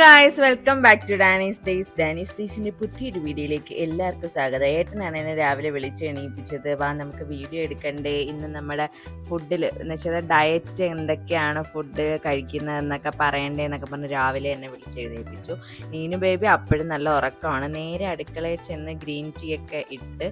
Guys welcome back to Dani's days Dani's ഡേയ്സിന്റെ പുതിയൊരു വീഡിയോയിലേക്ക് എല്ലാവർക്കും സ്വാഗതം. ഏട്ടനാണ് എന്നെ രാവിലെ വിളിച്ച് എണീപ്പിച്ചത്. വാ നമുക്ക് വീഡിയോ എടുക്കണ്ടേ? ഇന്ന് നമ്മുടെ ഫുഡിൽ എന്ന് വെച്ചാൽ ഡയറ്റ് എന്തൊക്കെയാണ് ഫുഡ് കഴിക്കുന്നതെന്നൊക്കെ പറയണ്ടേ എന്നൊക്കെ പറഞ്ഞ് രാവിലെ എന്നെ വിളിച്ച് എഴുന്നേൽപ്പിച്ചു നീനു ബേബി അപ്പോഴും നല്ല ഉറക്കമാണ്. നേരെ അടുക്കളയിൽ ചെന്ന് ഗ്രീൻ ടീ ഒക്കെ ഇട്ട്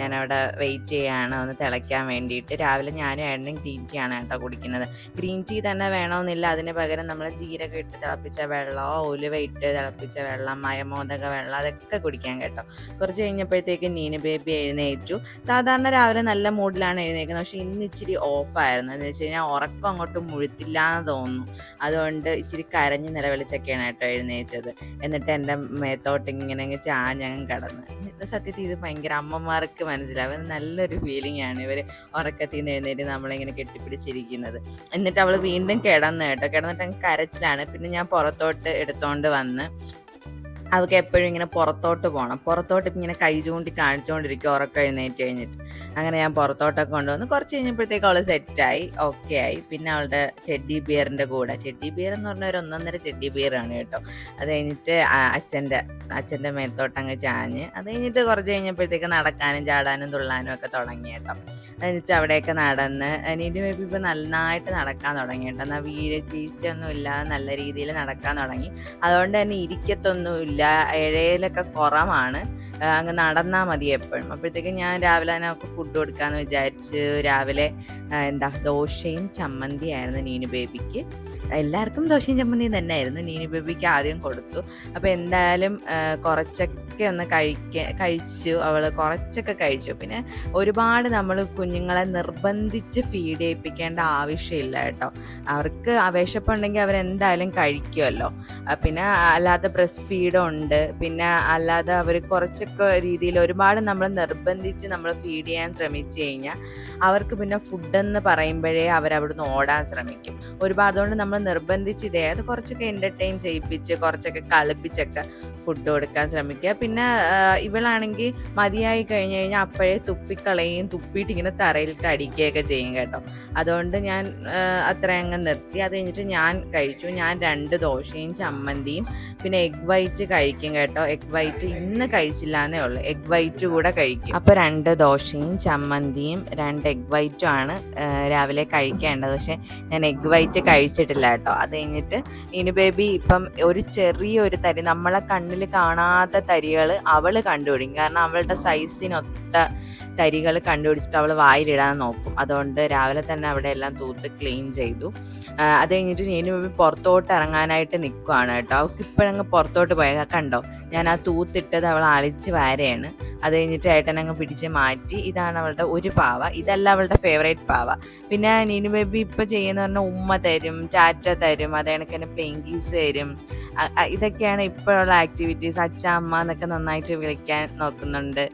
ഞാനവിടെ വെയിറ്റ് ചെയ്യാണ്. ഒന്ന് തിളയ്ക്കാൻ വേണ്ടിയിട്ട്. രാവിലെ ഞാനും ഏട്ടനും ഗ്രീൻ ടീ ആണ് കേട്ടോ കുടിക്കുന്നത്. ഗ്രീൻ ടീ തന്നെ വേണമെന്നില്ല അതിന് പകരം നമ്മൾ ജീരകം ഇട്ട് തിളപ്പിച്ച വെള്ളമോ ഉലുവ ഇട്ട് തിളപ്പിച്ച വെള്ളം മയമോദക വെള്ളം അതൊക്കെ കുടിക്കാൻ കേട്ടോ. കുറച്ച് കഴിഞ്ഞപ്പോഴത്തേക്ക് നീന ബേബി എഴുന്നേറ്റു. സാധാരണ രാവിലെ നല്ല മൂഡിലാണ് എഴുന്നേക്കുന്നത്. പക്ഷേ ഇന്ന് ഇച്ചിരി ഓഫായിരുന്നു എന്ന് വെച്ച് കഴിഞ്ഞാൽ ഉറക്കം അങ്ങോട്ട് മുഴുത്തില്ല എന്ന് തോന്നുന്നു. അതുകൊണ്ട് ഇച്ചിരി കരഞ്ഞ് നിലവിളിച്ചൊക്കെയാണ് കേട്ടോ എഴുന്നേറ്റത്. എന്നിട്ട് എന്റെ മേത്തോട്ട് ഇങ്ങനെ അങ്ങ് ചാഞ്ഞങ്ങ് കിടന്ന്. സത്യത്തിൽ ഇത് ഭയങ്കര അമ്മമാർക്ക് മനസ്സിലാവും. നല്ലൊരു ഫീലിംഗ് ആണ് ഇവർ ഉറക്കത്തിൽ നിന്ന് എഴുന്നേറ്റ് നമ്മളിങ്ങനെ കെട്ടിപ്പിടിച്ചിരിക്കുന്നത്. എന്നിട്ട് അവൾ വീണ്ടും കിടന്ന് കേട്ടോ. കിടന്നിട്ട് അങ്ങ് കരച്ചിലാണ്. പിന്നെ ഞാൻ പുറത്തോട്ട് എടുത്തോണ്ട് വന്ന് അവൾക്ക് എപ്പോഴും ഇങ്ങനെ പുറത്തോട്ട് പോകണം പുറത്തോട്ട് ഇങ്ങനെ കൈ ചൂണ്ടി കാണിച്ചുകൊണ്ടിരിക്കും ഉറക്കം എഴുന്നേറ്റ് കഴിഞ്ഞിട്ട്. അങ്ങനെ ഞാൻ പുറത്തോട്ടൊക്കെ കൊണ്ടുവന്ന്. കുറച്ച് കഴിഞ്ഞപ്പോഴത്തേക്ക് അവൾ സെറ്റായി ഓക്കെ ആയി. പിന്നെ അവളുടെ ടെഡി ബിയറിന്റെ കൂടെ. ടെഡി ബിയർ എന്ന് പറഞ്ഞ ഒരു ഒന്നൊന്നര ടെഡി ബിയറാണ് കേട്ടോ. അത് കഴിഞ്ഞിട്ട് അച്ഛന്റെ അച്ഛന്റെ മേത്തോട്ട് അങ്ങ് ചാഞ്ഞ് അത് കഴിഞ്ഞിട്ട് കുറച്ച് കഴിഞ്ഞപ്പോഴത്തേക്ക് നടക്കാനും ചാടാനും തുള്ളാനും ഒക്കെ തുടങ്ങി കേട്ടോ. കഴിഞ്ഞിട്ട് അവിടെയൊക്കെ നടന്ന് നീന്റെ ബേബി ഇപ്പം നന്നായിട്ട് നടക്കാൻ തുടങ്ങി കേട്ടോ. എന്നാൽ വീഴ് വീഴ്ചയൊന്നും ഇല്ലാതെ നല്ല രീതിയിൽ നടക്കാൻ തുടങ്ങി. അതുകൊണ്ട് തന്നെ ഇരിക്കത്തൊന്നുമില്ല ഏഴയിലൊക്കെ കുറവാണ്. അങ്ങ് നടന്നാൽ മതി എപ്പോഴും. അപ്പോഴത്തേക്കും ഞാൻ രാവിലെ തന്നെ അവൾക്ക് ഫുഡ് കൊടുക്കാമെന്ന് വിചാരിച്ച് രാവിലെ എന്താ ദോശയും ചമ്മന്തി ആയിരുന്നു നീനു ബേബിക്ക്. എല്ലാവർക്കും ദോശയും ചമ്മന്തിയും തന്നെ ആയിരുന്നു നീനു ബേബിക്ക് ആദ്യം കൊടുത്തു. അപ്പോൾ എന്തായാലും കുറച്ചൊക്കെ ഒന്ന് കഴിക്ക കഴിച്ചു. അവൾ കുറച്ചൊക്കെ കഴിച്ചു. പിന്നെ ഒരുപാട് നമ്മൾ കുഞ്ഞുങ്ങളെ നിർബന്ധിച്ച് ഫീഡ് ചെയ്യിപ്പിക്കേണ്ട ആവശ്യമില്ല കേട്ടോ. അവർക്ക് വിശപ്പുണ്ടെങ്കിൽ അവരെന്തായാലും കഴിക്കുമല്ലോ. പിന്നെ അല്ലാതെ ബ്രസ്റ്റ് ഫീഡും ഉണ്ട്. പിന്നെ അല്ലാതെ അവർ കുറച്ചൊക്കെ രീതിയിൽ ഒരുപാട് നമ്മൾ നിർബന്ധിച്ച് നമ്മൾ ഫീഡ് ചെയ്യാൻ ശ്രമിച്ചു കഴിഞ്ഞാൽ അവർക്ക് പിന്നെ ഫുഡെന്ന് പറയുമ്പോഴേ അവരവിടുന്ന് ഓടാൻ ശ്രമിക്കും. ഒരുപാട് അതുകൊണ്ട് നമ്മൾ നിർബന്ധിച്ച് ഇതേ അത് കുറച്ചൊക്കെ എന്റർടൈൻ ചെയ്യിപ്പിച്ച് കുറച്ചൊക്കെ കളിപ്പിച്ചൊക്കെ ഫുഡ് കൊടുക്കാൻ ശ്രമിക്കുക. പിന്നെ ഇവളാണെങ്കിൽ മതിയായി കഴിഞ്ഞ് കഴിഞ്ഞാൽ അപ്പോഴേ തുപ്പിക്കളയും തുപ്പിയിട്ട് ഇങ്ങനെ തറയിലിട്ട് അടിക്കുകയൊക്കെ ചെയ്യും കേട്ടോ. അതുകൊണ്ട് ഞാൻ അത്ര അങ്ങ് നിർത്തി. അത് കഴിഞ്ഞിട്ട് ഞാൻ കഴിച്ചു. ഞാൻ രണ്ട് ദോശയും ചമ്മന്തിയും പിന്നെ എഗ് വൈറ്റ് കഴിക്കും കേട്ടോ. എഗ് വൈറ്റ് ഇന്ന് കഴിച്ചില്ല എന്നേ ഉള്ളൂ. എഗ് വൈറ്റ് കൂടെ കഴിക്കും. അപ്പോൾ രണ്ട് ദോശയും ചമ്മന്തിയും രണ്ട് എഗ് വൈറ്റും ആണ് രാവിലെ കഴിക്കേണ്ടത്. പക്ഷെ ഞാൻ എഗ് വൈറ്റ് കഴിച്ചിട്ടില്ല കേട്ടോ. അത് കഴിഞ്ഞിട്ട് ഇനി ബേബി ഇപ്പം ഒരു ചെറിയൊരു തരി നമ്മളെ കണ്ണിൽ കാണാത്ത തരികൾ അവൾ കണ്ടുപിടിക്കും. കാരണം അവളുടെ സൈസിനൊത്ത തരികൾ കണ്ടുപിടിച്ചിട്ട് അവൾ വായിലിടാൻ നോക്കും. അതുകൊണ്ട് രാവിലെ തന്നെ അവിടെ എല്ലാം തൂത്ത് ക്ലീൻ ചെയ്തു. അത് കഴിഞ്ഞിട്ട് ബേബി പുറത്തോട്ട് ഇറങ്ങാനായിട്ട് നിൽക്കുവാണ് കേട്ടോ. അവൾക്ക് ഇപ്പോഴങ്ങ് പുറത്തോട്ട് പോയാൽ കണ്ടോ? ഞാൻ ആ തൂത്തിട്ടത് അവൾ അളിച്ച് വാരയാണ്. അത് കഴിഞ്ഞിട്ട് ഏട്ടനങ്ങ് പിടിച്ച് മാറ്റി. ഇതാണ് അവളുടെ ഒരു പാവ. ഇതല്ല അവളുടെ ഫേവറേറ്റ് പാവ. പിന്നെ നീനു ബേബി ഇപ്പം ചെയ്യുന്ന പറഞ്ഞാൽ ഉമ്മ തരും ചാറ്റ തരും അതേ കണക്കിന് പ്ലെയിൻ പ്ലെയിങ്കീസ് തരും. ഇതൊക്കെയാണ് ഇപ്പോഴുള്ള ആക്ടിവിറ്റീസ് അച്ഛ അമ്മ എന്നൊക്കെ നന്നായിട്ട് വിളിക്കാൻ നോക്കുന്നുണ്ട്.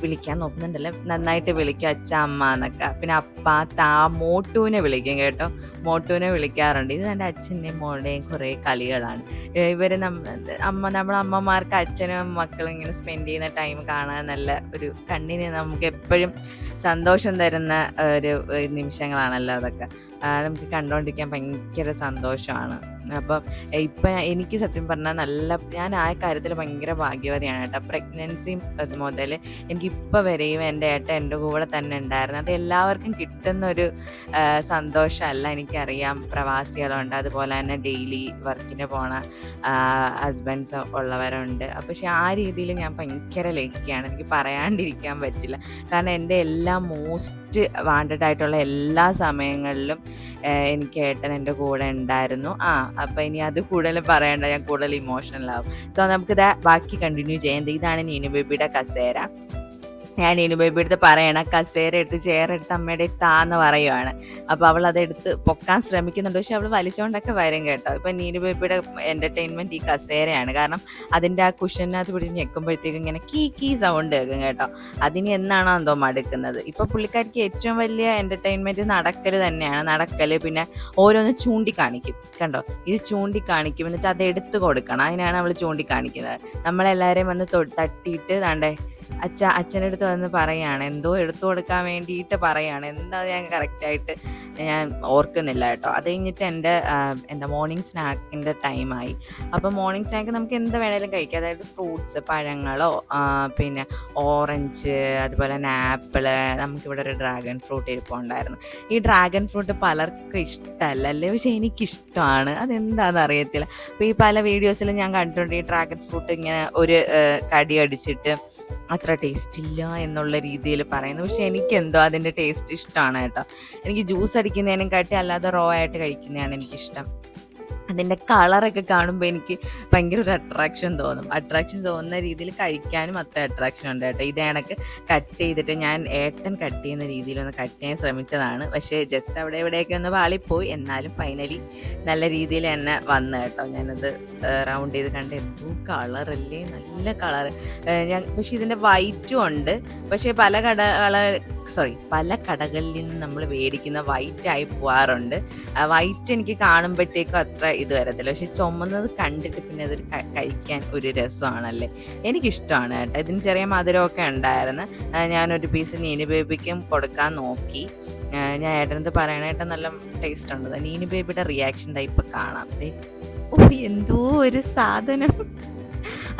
വിളിക്കാൻ നോക്കുന്നുണ്ടല്ലേ? നന്നായിട്ട് വിളിക്കും അച്ഛ അമ്മ എന്നൊക്കെ. പിന്നെ അപ്പ താ മോട്ടുവിനെ വിളിക്കും കേട്ടോ. മോട്ടുവിനെ വിളിക്കാറുണ്ട്. ഇത് എന്റെ അച്ഛന്റെയും മോളുടെയും കുറേ കളികളാണ്. ഇവർ അമ്മ നമ്മളെ അമ്മമാർക്ക് അച്ഛനും മക്കളും ഇങ്ങനെ സ്പെൻഡ് ചെയ്യുന്ന ടൈം കാണാൻ നല്ല ഒരു കണ്ണിന് നമുക്ക് എപ്പോഴും സന്തോഷം തരുന്ന ഒരു നിമിഷങ്ങളാണല്ലോ അതൊക്കെ. നമുക്ക് കണ്ടുകൊണ്ടിരിക്കാൻ ഭയങ്കര സന്തോഷമാണ്. അപ്പം ഇപ്പം എനിക്ക് സത്യം പറഞ്ഞാൽ നല്ല ഞാൻ ആ കാര്യത്തിൽ ഭയങ്കര ഭാഗ്യവതിയാണ് കേട്ടോ. പ്രഗ്നൻസി മുതൽ എനിക്കിപ്പോൾ വരെയും എന്റെ ഏട്ട എന്റെ കൂടെ തന്നെ ഉണ്ടായിരുന്നു. അത് എല്ലാവർക്കും കിട്ടുന്നൊരു സന്തോഷമല്ല എനിക്കറിയാം. പ്രവാസികളുണ്ട് അതുപോലെ തന്നെ ഡെയിലി വർക്കിന് പോണ ഹസ്ബൻഡ്സ് ഉള്ളവരുണ്ട്. പക്ഷെ ആ രീതിയിൽ ഞാൻ ഭയങ്കര ലക്കിയാണ്. എനിക്ക് പറയാണ്ടിരിക്കാൻ പറ്റില്ല. കാരണം എന്റെ എല്ലാ മോസ്റ്റ് വാണ്ടഡ് ആയിട്ടുള്ള എല്ലാ സമയങ്ങളിലും എനിക്ക് ഏട്ടൻ എന്റെ കൂടെ ഉണ്ടായിരുന്നു. ആ അപ്പം ഇനി അത് കൂടുതൽ പറയണ്ട. കൂടുതൽ ഇമോഷണൽ ആവും. സോ നമുക്കിത് ബാക്കി കണ്ടിന്യൂ ചെയ്യാം ഇതാണ് നീനു ബേബിയുടെ കസേര. ഞാൻ നീനു ബേബി എടുത്ത് പറയണം കസേര എടുത്ത് ചെയർ എടുത്ത് അമ്മയുടെ താന്ന് പറയുവാണ്. അപ്പോൾ അവൾ അതെടുത്ത് പൊക്കാൻ ശ്രമിക്കുന്നുണ്ട്. പക്ഷെ അവൾ വലിച്ചുകൊണ്ടൊക്കെ വരും കേട്ടോ. ഇപ്പം നീനു ബേബിയുടെ എന്റർടൈൻമെന്റ് ഈ കസേരയാണ്. കാരണം അതിന്റെ ആ കുഷനകത്ത് പിടിച്ച് ഞെക്കുമ്പോഴത്തേക്കും ഇങ്ങനെ കീ കീ സൗണ്ട് കേൾക്കും കേട്ടോ. അതിന് എന്നാണോ എന്തോ മടുക്കുന്നത്. ഇപ്പോൾ പുള്ളിക്കാരിക്ക് ഏറ്റവും വലിയ എന്റർടൈൻമെന്റ് നടക്കൽ തന്നെയാണ്. നടക്കൽ പിന്നെ ഓരോന്ന് ചൂണ്ടിക്കാണിക്കും. കണ്ടോ? ഇത് ചൂണ്ടിക്കാണിക്കും. എന്നിട്ട് അത് എടുത്ത് കൊടുക്കണം. അതിനാണ് അവൾ ചൂണ്ടിക്കാണിക്കുന്നത്. നമ്മളെല്ലാവരെയും വന്ന് തട്ടിയിട്ട് താണ്ടേ അച്ഛ അച്ഛന്റെ അടുത്ത് വന്ന് പറയാണ് എന്തോ എടുത്തു കൊടുക്കാൻ വേണ്ടിയിട്ട് പറയാണ്. എന്താ ഞാൻ കറക്റ്റായിട്ട് ഞാൻ ഓർക്കുന്നില്ല കേട്ടോ. അത് കഴിഞ്ഞിട്ട് എന്റെ എന്താ മോർണിംഗ് സ്നാക്കിന്റെ ടൈമായി അപ്പോൾ മോർണിംഗ് സ്നാക്ക് നമുക്ക് എന്ത് വേണേലും കഴിക്കാം. അതായത് ഫ്രൂട്ട്സ് പഴങ്ങളോ പിന്നെ ഓറഞ്ച് അതുപോലെ തന്നെ ആപ്പിൾ നമുക്കിവിടെ ഒരു ഡ്രാഗൺ ഫ്രൂട്ട് ഇരിപ്പുണ്ടായിരുന്നു. ഈ ഡ്രാഗൺ ഫ്രൂട്ട് പലർക്കും ഇഷ്ടമല്ല അല്ലേ? പക്ഷെ എനിക്കിഷ്ടമാണ്. അതെന്താണെന്ന് അറിയത്തില്ല. അപ്പോൾ ഈ പല വീഡിയോസിലും ഞാൻ കണ്ടിട്ടുണ്ട് ഈ ഡ്രാഗൺ ഫ്രൂട്ട് ഇങ്ങനെ ഒരു കടി അടിച്ചിട്ട് അത്ര ടേസ്റ്റ് ഇല്ല എന്നുള്ള രീതിയിൽ പറയുന്നു. പക്ഷെ എനിക്കെന്തോ അതിന്റെ ടേസ്റ്റ് ഇഷ്ടമാണ് കേട്ടോ. എനിക്ക് ജ്യൂസ് അടിക്കുന്നതിനും കാട്ടി അല്ലാതെ റോ ആയിട്ട് കഴിക്കുന്നതാണ് എനിക്കിഷ്ടം. അതിന്റെ കളറൊക്കെ കാണുമ്പോൾ എനിക്ക് ഭയങ്കര ഒരു അട്രാക്ഷൻ തോന്നും. അട്രാക്ഷൻ തോന്നുന്ന രീതിയിൽ കഴിക്കാനും അത്ര അട്രാക്ഷൻ ഉണ്ട് കേട്ടോ. ഇത് കണക്ക് കട്ട് ചെയ്തിട്ട് ഞാൻ ഏട്ടൻ കട്ട് ചെയ്യുന്ന രീതിയിലൊന്ന് കട്ട് ചെയ്യാൻ ശ്രമിച്ചതാണ്. പക്ഷേ ജസ്റ്റ് അവിടെ ഇവിടെയൊക്കെ ഒന്ന് വാളിപ്പോയി. എന്നാലും ഫൈനലി നല്ല രീതിയിൽ തന്നെ വന്നു കേട്ടോ. ഞാനത് റൗണ്ട് ചെയ്ത് കണ്ട് എന്തോ കളറല്ലേ? നല്ല കളർ ഞാൻ പക്ഷേ ഇതിന്റെ വൈറ്റും ഉണ്ട്. പക്ഷേ പല കടകള സോറി പല കടകളിൽ നിന്ന് നമ്മൾ മേടിക്കുന്ന വൈറ്റ് ആയി പോവാറുണ്ട്. വൈറ്റ് എനിക്ക് കാണുമ്പോഴത്തേക്കും അത്ര ഇത് വരത്തില്ല. പക്ഷെ ചുമന്നത് കണ്ടിട്ട് പിന്നെ അതൊരു കഴിക്കാൻ ഒരു രസമാണല്ലേ? എനിക്കിഷ്ടമാണ് കേട്ടോ. ഇതിന് ചെറിയ മധുരമൊക്കെ ഉണ്ടായിരുന്നു. ഞാനൊരു പീസ് നീനി ബേബിക്കും കൊടുക്കാൻ നോക്കി. ഞാൻ ഏട്ടനത് പറയണേട്ട നല്ല ടേസ്റ്റ് ഉണ്ട്. നീനി ബേബിയുടെ റിയാക്ഷൻ ടൈപ്പ് കാണാം. ഓ എന്തോ ഒരു സാധനം.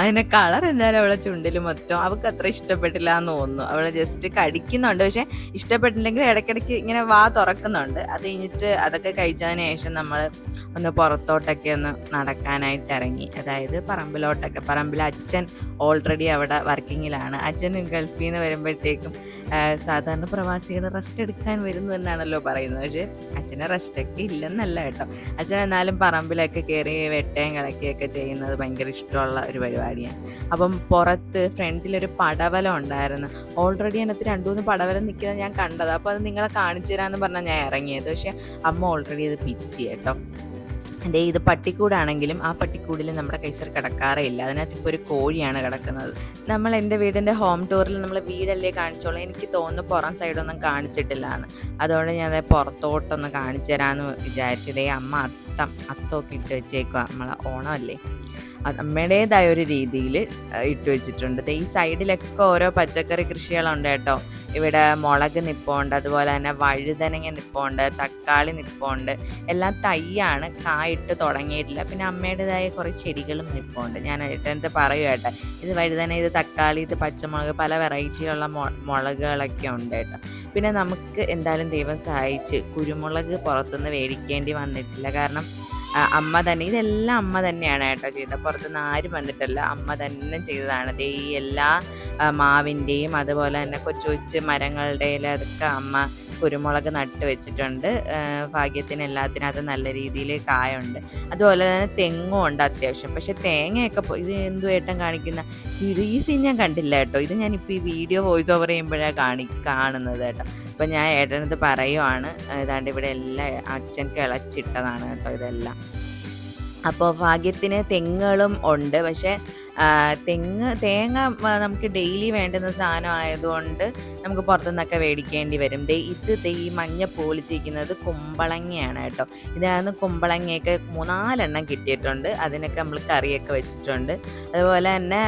അതിന്റെ കളർ എന്തായാലും അവളെ ചുണ്ടിൽ മൊത്തം. അവൾക്ക് അത്ര ഇഷ്ടപ്പെട്ടില്ല എന്ന് തോന്നുന്നു. അവളെ ജസ്റ്റ് കടിക്കുന്നുണ്ട്. പക്ഷെ ഇഷ്ടപ്പെട്ടില്ലെങ്കിൽ ഇടയ്ക്കിടയ്ക്ക് ഇങ്ങനെ വാ തുറക്കുന്നുണ്ട്. അത് കഴിഞ്ഞിട്ട് അതൊക്കെ കഴിച്ചതിന് ശേഷം നമ്മൾ ഒന്ന് പുറത്തോട്ടൊക്കെ ഒന്ന് നടക്കാനായിട്ട് ഇറങ്ങി. അതായത് പറമ്പിലോട്ടൊക്കെ. പറമ്പിൽ അച്ഛൻ ഓൾറെഡി അവിടെ വർക്കിങ്ങിലാണ്. അച്ഛൻ ഗൾഫിൽ നിന്ന് വരുമ്പോഴത്തേക്കും സാധാരണ പ്രവാസികൾ റെസ്റ്റ് എടുക്കാൻ വരുന്നു എന്നാണല്ലോ പറയുന്നത്. പക്ഷേ അച്ഛന് റെസ്റ്റ് ഒക്കെ ഇല്ലെന്നല്ല കേട്ടോ. അച്ഛൻ എന്നാലും പറമ്പിലൊക്കെ കയറി വെട്ടയും കിളക്കുകയൊക്കെ ചെയ്യുന്നത് ഭയങ്കര ഇഷ്ടമുള്ള ഒരു പരിപാടിയാണ്. അപ്പം പുറത്ത് ഫ്രണ്ടിലൊരു പടവലം ഉണ്ടായിരുന്നു. ഓൾറെഡി അതിനകത്ത് രണ്ടു മൂന്ന് പടവലം നിൽക്കുന്നത് ഞാൻ കണ്ടത്. അപ്പോൾ അത് നിങ്ങളെ കാണിച്ചു തരാമെന്ന് പറഞ്ഞാൽ ഞാൻ ഇറങ്ങിയത്. പക്ഷേ അമ്മ ഓൾറെഡി അത് പിച്ചി കേട്ടോ. എന്റെ ഇത് പട്ടിക്കൂടാണെങ്കിലും ആ പട്ടിക്കൂടിൽ നമ്മുടെ കൈസർ കിടക്കാറേ ഇല്ല അതിനകത്ത് ഇപ്പോൾ ഒരു കോഴിയാണ് കിടക്കുന്നത്. നമ്മൾ എന്റെ വീടിന്റെ ഹോം ടൂറിൽ നമ്മൾ വീടല്ലേ കാണിച്ചോളൂ. എനിക്ക് തോന്നുന്നു പുറം സൈഡൊന്നും കാണിച്ചിട്ടില്ല എന്ന് അതുകൊണ്ട് ഞാൻ അതായത് പുറത്തോട്ടൊന്ന് കാണിച്ചു തരാമെന്ന് വിചാരിച്ചതേ അമ്മ അത്തം അത്തമൊക്കെ ഇട്ട് വെച്ചേക്കുക നമ്മളെ ഓണമല്ലേ? അമ്മയുടേതായ ഒരു രീതിയിൽ ഇട്ട് വെച്ചിട്ടുണ്ട്. ഈ സൈഡിലൊക്കെ ഓരോ പച്ചക്കറി കൃഷികളുണ്ട് കേട്ടോ. ഇവിടെ മുളക് നിപ്പുണ്ട് അതുപോലെ തന്നെ വഴുതനങ്ങ നിപ്പുണ്ട് തക്കാളി നിപ്പുണ്ട് എല്ലാം തൈയാണ് കായിട്ട് തുടങ്ങിയിട്ടില്ല പിന്നെ അമ്മയുടേതായ കുറേ ചെടികളും നിപ്പുണ്ട്. ഞാൻ ഏട്ടന്റെ പറയുക ഇത് വഴുതന ഇത് തക്കാളി ഇത് പച്ചമുളക് പല വെറൈറ്റിയുള്ള മുളകുകളൊക്കെ ഉണ്ട് കേട്ടോ. പിന്നെ നമുക്ക് എന്തായാലും ദൈവം സഹായിച്ച് കുരുമുളക് പുറത്തുനിന്ന് മേടിക്കേണ്ടി വന്നിട്ടില്ല. കാരണം അമ്മ തന്നെ. ഇതെല്ലാം അമ്മ തന്നെയാണ് കേട്ടോ ചെയ്തത്. പുറത്തുനിന്ന് ആരും വന്നിട്ടല്ല. അമ്മ തന്നെ ചെയ്തതാണ്. ഈ എല്ലാ മാവിന്റെയും അതുപോലെ തന്നെ കൊച്ചു കൊച്ചു മരങ്ങളുടെ അതൊക്കെ അമ്മ കുരുമുളക് നട്ട് വെച്ചിട്ടുണ്ട്. ഭാഗ്യത്തിന് എല്ലാത്തിനകത്തും നല്ല രീതിയിൽ കായുണ്ട്. അതുപോലെ തന്നെ തെങ്ങും ഉണ്ട് അത്യാവശ്യം. പക്ഷെ തേങ്ങയൊക്കെ ഇത് എന്തു ഏട്ടം കാണിക്കുന്ന ഇത് ഈ സീൻ ഞാൻ കണ്ടില്ല കേട്ടോ. ഇത് ഞാനിപ്പോൾ ഈ വീഡിയോ വോയിസ് ഓവർ ചെയ്യുമ്പോഴാണ് കാണി കാണുന്നത് കേട്ടോ. അപ്പം ഞാൻ ഏട്ടനത് പറയുവാണ് ഏതാണ്ട് ഇവിടെ എല്ലാം അച്ഛൻ കിളച്ചിട്ടതാണ് കേട്ടോ ഇതെല്ലാം. അപ്പോൾ ഭാഗ്യത്തിന് തെങ്ങുകളും ഉണ്ട്. പക്ഷേ തെങ്ങ് തേങ്ങ നമുക്ക് ഡെയിലി വേണ്ടുന്ന സാധനം ആയതുകൊണ്ട് നമുക്ക് പുറത്തുനിന്നൊക്കെ മേടിക്കേണ്ടി വരും. ദേ ഇത് ദേ ഈ മഞ്ഞ പോളിച്ചിരിക്കുന്നത് കുമ്പളങ്ങയാണ് കേട്ടോ. ഇതിനകത്ത് കുമ്പളങ്ങയൊക്കെ മൂന്നാലെണ്ണം കിട്ടിയിട്ടുണ്ട്. അതിനൊക്കെ നമ്മൾ കറിയൊക്കെ വെച്ചിട്ടുണ്ട്. അതുപോലെ തന്നെ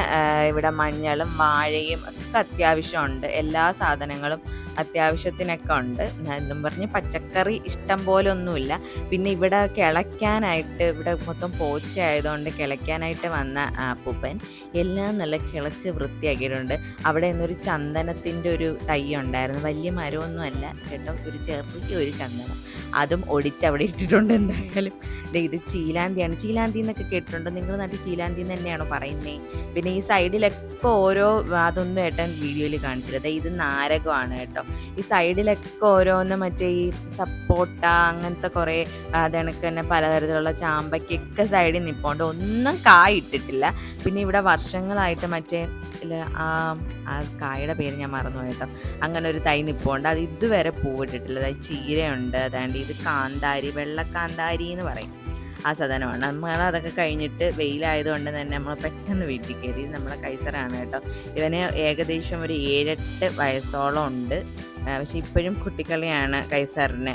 ഇവിടെ മഞ്ഞളും വാഴയും ഒക്കെ അത്യാവശ്യമുണ്ട്. എല്ലാ സാധനങ്ങളും അത്യാവശ്യത്തിനൊക്കെ ഉണ്ട്. എന്നും പറഞ്ഞ് പച്ചക്കറി ഇഷ്ടം പോലെ ഒന്നുമില്ല പിന്നെ ഇവിടെ കിളയ്ക്കാനായിട്ട് ഇവിടെ മൊത്തം പോച്ചയായതുകൊണ്ട് കിളയ്ക്കാനായിട്ട് വന്ന അപ്പൂപ്പൻ time. എല്ലാം നല്ല കിളച്ച് വൃത്തിയാക്കിയിട്ടുണ്ട്. അവിടെ നിന്നൊരു ചന്ദനത്തിന്റെ ഒരു തൈ ഉണ്ടായിരുന്നു വലിയ മരമൊന്നുമല്ല കേട്ടോ ഒരു ചെറിയ ഒരു ചന്ദനം. അതും ഒടിച്ച് അവിടെ ഇട്ടിട്ടുണ്ട് എന്തായാലും. ഇത് ചീലാന്തിയാണ്. ചീലാന്തി എന്നൊക്കെ കേട്ടിട്ടുണ്ട്? നിങ്ങൾ നാട്ടിൽ ചീലാന്തി തന്നെയാണോ പറയുന്നത് പിന്നെ ഈ സൈഡിലൊക്കെ ഓരോ അതൊന്നും ഏട്ടൻ വീഡിയോയിൽ കാണിച്ചില്ല. ഇത് നാരകമാണ് കേട്ടോ. ഈ സൈഡിലൊക്കെ ഓരോന്ന് മറ്റേ ഈ സപ്പോട്ട അങ്ങനത്തെ കുറേ അതണക്ക് തന്നെ പലതരത്തിലുള്ള ചാമ്പയ്ക്കൊക്കെ സൈഡിൽ നിൽപ്പോണ്ട് ഒന്നും കായ ഇട്ടിട്ടില്ല. പിന്നെ ഇവിടെ വർഷങ്ങളായിട്ട് മറ്റേ ആ ആ കായുടെ പേര് ഞാൻ മറന്നു കേട്ടോ. അങ്ങനെ ഒരു തൈ നിപ്പുണ്ട്. അത് ഇതുവരെ പൂവിട്ടിട്ടില്ല. അതായത് ചീരയുണ്ട്. അതാണ്ട് ഇത് കാന്താരി വെള്ളക്കാന്താരി എന്ന് പറയും. ആ സാധനമാണ്. നമ്മൾ അതൊക്കെ കഴിഞ്ഞിട്ട് വെയിലായതുകൊണ്ട് തന്നെ നമ്മൾ പെട്ടെന്ന് വീട്ടിൽ കയറി. നമ്മളെ കൈസറാണ് കേട്ടോ. ഇവന് ഏകദേശം ഒരു ഏഴെട്ട് വയസ്സോളം ഉണ്ട്. പക്ഷെ ഇപ്പോഴും കുട്ടിക്കളിയാണ് കൈസറിന്.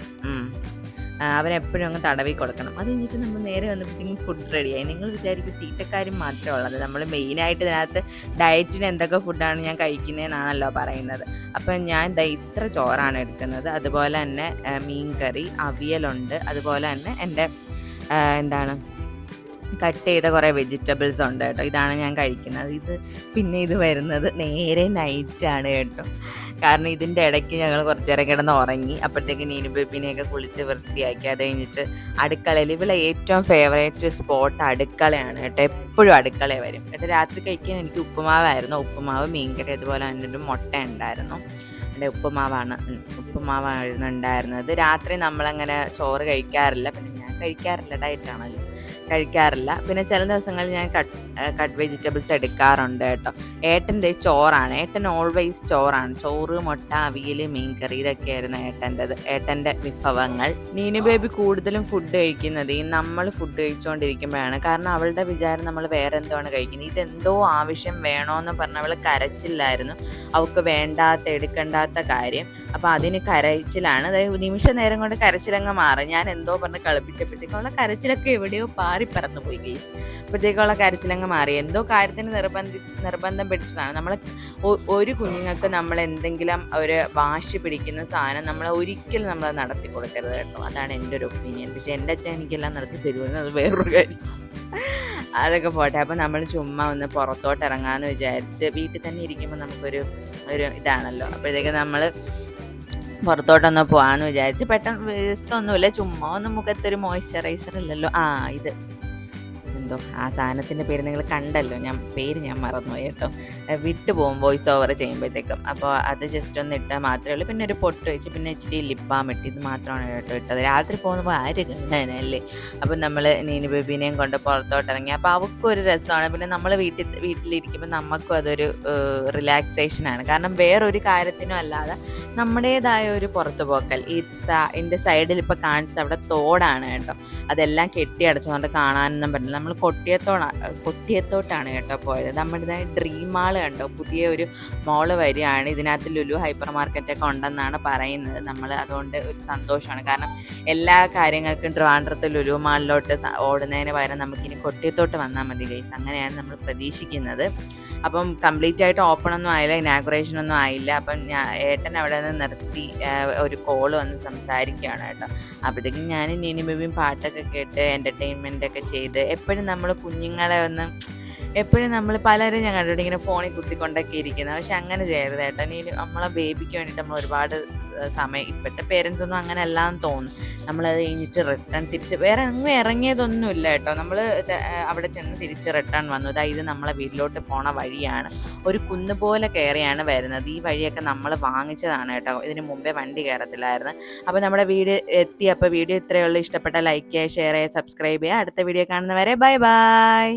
അവനെപ്പോഴും അങ്ങ് തടവി കൊടുക്കണം. അത് കഴിഞ്ഞിട്ട് നമ്മൾ നേരെ വന്നപ്പോഴത്തേക്കും ഫുഡ് റെഡിയായി നിങ്ങൾ വിചാരിക്കും തീറ്റക്കാരും മാത്രമേ ഉള്ളത് നമ്മൾ മെയിനായിട്ട് ഇതിനകത്ത് ഡയറ്റിന് എന്തൊക്കെ ഫുഡാണ് ഞാൻ കഴിക്കുന്നതെന്നാണല്ലോ പറയുന്നത്. അപ്പം ഞാൻ ഇത്ര ചോറാണ് എടുക്കുന്നത്. അതുപോലെ തന്നെ മീൻ കറി അവിയലുണ്ട്. അതുപോലെ തന്നെ എന്റെ എന്താണ് കട്ട് ചെയ്ത കുറേ വെജിറ്റബിൾസ് ഉണ്ട് കേട്ടോ. ഇതാണ് ഞാൻ കഴിക്കുന്നത്. ഇത് പിന്നെ ഇത് വരുന്നത് നേരെ നൈറ്റാണ് കേട്ടോ. കാരണം ഇതിന്റെ ഇടയ്ക്ക് ഞങ്ങൾ കുറച്ച് നേരം കിടന്ന് ഉറങ്ങി. അപ്പോഴത്തേക്ക് നീനു ബേബിനെയൊക്കെ കുളിച്ച് വൃത്തിയാക്കി. അത് കഴിഞ്ഞിട്ട് അടുക്കളയിൽ ഇവിടെ ഏറ്റവും ഫേവറേറ്റ് സ്പോട്ട് അടുക്കളയാണ് കേട്ടോ. എപ്പോഴും അടുക്കള വരും. കേട്ടോ രാത്രി കഴിക്കാൻ എനിക്ക് ഉപ്പുമാവായിരുന്നു. ഉപ്പുമാവ് മീൻകറി അതുപോലെ തന്നെ ഒരു മുട്ട ഉണ്ടായിരുന്നു. എന്റെ ഉപ്പുമാവാണ് ഉപ്പുമാവായിരുന്നു ഉണ്ടായിരുന്നത്. രാത്രി നമ്മളങ്ങനെ ചോറ് കഴിക്കാറില്ല. പിന്നെ ഞാൻ കഴിക്കാറില്ല. ഡയറ്റാണല്ലോ കഴിക്കാറില്ല. പിന്നെ ചില ദിവസങ്ങളിൽ ഞാൻ കട്ട് വെജിറ്റബിൾസ് എടുക്കാറുണ്ട് കേട്ടോ. ഏട്ടന്റെ ചോറാണ്. ഏട്ടൻ ഓൾവേസ് ചോറാണ്. ചോറ് മുട്ട അവിയൽ മീൻകറി ഇതൊക്കെയായിരുന്നു ഏട്ടന്റെത് ഏട്ടന്റെ വിഭവങ്ങൾ. നീനു ബേബി കൂടുതലും ഫുഡ് കഴിക്കുന്നത് ഈ നമ്മൾ ഫുഡ് കഴിച്ചുകൊണ്ടിരിക്കുമ്പോഴാണ്. കാരണം അവളുടെ വിചാരം നമ്മൾ വേറെ എന്തോ ആണ് കഴിക്കുന്നത്? ഇതെന്തോ ആവശ്യം വേണോന്ന് പറഞ്ഞ് അവൾ കരച്ചില്ലായിരുന്നു. അവൾക്ക് വേണ്ടാത്ത എടുക്കേണ്ടാത്ത കാര്യം. അപ്പോൾ അതിന് കരച്ചിലാണ്. അതായത് നിമിഷ നേരം കൊണ്ട് കരച്ചിലങ്ങ് മാറും. ഞാൻ എന്തോ പറഞ്ഞ് കളിപ്പിച്ചപ്പോഴത്തേക്കും അവളെ കരച്ചിലൊക്കെ എവിടെയോ പാറി പറന്നു പോയി ഗേസ് അപ്പോഴത്തേക്കും അവളെ കരച്ചിലങ്ങ് മാറി. എന്തോ കാര്യത്തിന് നിർബന്ധി നിർബന്ധം പിടിച്ചതാണ്. നമ്മൾ ഒരു കുഞ്ഞുങ്ങൾക്ക് നമ്മൾ എന്തെങ്കിലും ഒരു വാശി പിടിക്കുന്ന സാധനം നമ്മൾ ഒരിക്കലും നമ്മൾ നടത്തി കൊടുക്കരുത് കേട്ടോ. അതാണ് എന്റെ ഒരു ഒപ്പീനിയൻ. പക്ഷേ എന്റെ അച്ഛൻ എനിക്കെല്ലാം നടത്തി തരുമെന്ന് അത് വേറൊരു കാര്യം. അതൊക്കെ പോട്ടെ. അപ്പം നമ്മൾ ചുമ്മാ ഒന്ന് പുറത്തോട്ട് ഇറങ്ങാമെന്ന് വിചാരിച്ച് വീട്ടിൽ തന്നെ ഇരിക്കുമ്പോൾ നമുക്കൊരു ഒരു ഇതാണല്ലോ. അപ്പോഴത്തേക്ക് നമ്മൾ പുറത്തോട്ടൊന്ന് പോകാമെന്ന് വിചാരിച്ച് പെട്ടെന്ന് വ്യത്യസ്തമൊന്നുമില്ല ചുമ്മാ ഒന്ന് മുഖത്തൊരു മോയ്സ്ചറൈസർ ഇല്ലല്ലോ. ആ ഇത്. എന്തോ. ആ സാധനത്തിന്റെ പേര് നിങ്ങൾ കണ്ടല്ലോ. ഞാൻ പേര് ഞാൻ മറന്നുപോയി കേട്ടോ. വിട്ടു പോകും വോയിസ് ഓവർ ചെയ്യുമ്പോഴത്തേക്കും. അപ്പോൾ അത് ജസ്റ്റ് ഒന്ന് ഇട്ടാൽ മാത്രമേ ഉള്ളൂ. പിന്നെ ഒരു പൊട്ട് വെച്ച് പിന്നെ ഇച്ചിരി ലിപ്പാം ഇട്ട് ഇത് മാത്രമാണ് കേട്ടോ ഇട്ടത്. രാത്രി പോകുമ്പോൾ ആര് കാണാനല്ലേ? അപ്പം നമ്മൾ നീനി ബേബിനെയും കൊണ്ട് പുറത്തോട്ട് ഇറങ്ങി. അപ്പോൾ അവൾക്കും ഒരു രസമാണ്. പിന്നെ നമ്മൾ വീട്ടിൽ വീട്ടിലിരിക്കുമ്പോൾ നമുക്കും അതൊരു റിലാക്സേഷനാണ് കാരണം വേറൊരു കാര്യത്തിനും അല്ലാതെ നമ്മുടേതായ ഒരു പുറത്തു പോക്കൽ. ഈ എന്റെ സൈഡിൽ ഇപ്പോൾ കാണിച്ചത് അവിടെ തോടാണ് കേട്ടോ. അതെല്ലാം കെട്ടി അടച്ചുകൊണ്ട് കാണാനൊന്നും പറ്റില്ല. നമ്മൾ കൊട്ടിയത്തോടാണ് കൊട്ടിയത്തോട്ടാണ് കേട്ടോ പോയത്. നമ്മുടെ ഡ്രീം മാൾ കണ്ടോ? പുതിയ ഒരു മോൾ വരികയാണ്. ഇതിനകത്ത് ലുലു ഹൈപ്പർ മാർക്കറ്റൊക്കെ ഉണ്ടെന്നാണ് പറയുന്നത്. നമ്മൾ അതുകൊണ്ട് ഒരു സന്തോഷമാണ്. കാരണം എല്ലാ കാര്യങ്ങൾക്കും ട്രിവാൻഡ്രത്ത് ലുലു മാളിലോട്ട് ഓടുന്നതിന് പകരം നമുക്കിനി കൊട്ടിയത്തോട്ട് വന്നാൽ മതി ഗൈസ് അങ്ങനെയാണ് നമ്മൾ പ്രതീക്ഷിക്കുന്നത്. അപ്പം കംപ്ലീറ്റ് ആയിട്ട് ഓപ്പൺ ഒന്നും ആയില്ല ഇനാഗുറേഷൻ ഒന്നും ആയില്ല. അപ്പം ഞാൻ ഏട്ടൻ അവിടെ നിന്ന് നിർത്തി ഒരു കോൾ വന്ന് സംസാരിക്കുകയാണ് കേട്ടോ. അപ്പോഴത്തേക്കും ഞാൻ നീനി ബേബിയും പാട്ടൊക്കെ കേട്ട് എന്റർടൈൻമെന്റ് ഒക്കെ ചെയ്ത് എപ്പോഴും നമ്മൾ കുഞ്ഞുങ്ങളെ ഒന്ന് എപ്പോഴും നമ്മൾ പലരും ഞാൻ കണ്ടിട്ട് ഇങ്ങനെ ഫോണിൽ കുത്തിക്കൊണ്ടൊക്കെ ഇരിക്കുന്നത് പക്ഷെ അങ്ങനെ ചെയ്യരുത് ഏട്ടാ നീ നമ്മളെ ബേബിക്ക് വേണ്ടിയിട്ട് നമ്മൾ ഒരുപാട് സമയം ഇപ്പോഴത്തെ പേരൻസ് ഒന്നും അങ്ങനെ അല്ലാന്ന് തോന്നും നമ്മളത് കഴിഞ്ഞിട്ട് റിട്ടേൺ തിരിച്ച് വേറെ അങ്ങ് ഇറങ്ങിയതൊന്നുമില്ല കേട്ടോ. നമ്മൾ അവിടെ ചെന്ന് തിരിച്ച് റിട്ടേൺ വന്നു. ഇതാ ഇത് നമ്മളെ വീട്ടിലോട്ട് പോണ വഴിയാണ്. ഒരു കുന്ന് പോലെ കയറിയാണ് വരുന്നത്. ഈ വഴിയൊക്കെ നമ്മൾ വാങ്ങിച്ചതാണ് കേട്ടോ. ഇതിന് മുമ്പേ വണ്ടി കയറത്തില്ലായിരുന്നു. അപ്പോൾ നമ്മുടെ വീട് എത്തി. അപ്പോൾ വീഡിയോ ഇത്രയേ ഉള്ളൂ. ഇഷ്ടപ്പെട്ട ലൈക്ക് ചെയ്യുക ഷെയർ ചെയ്യുക സബ്സ്ക്രൈബ് ചെയ്യുക. അടുത്ത വീഡിയോ കാണുന്നവരെ ബൈ ബൈ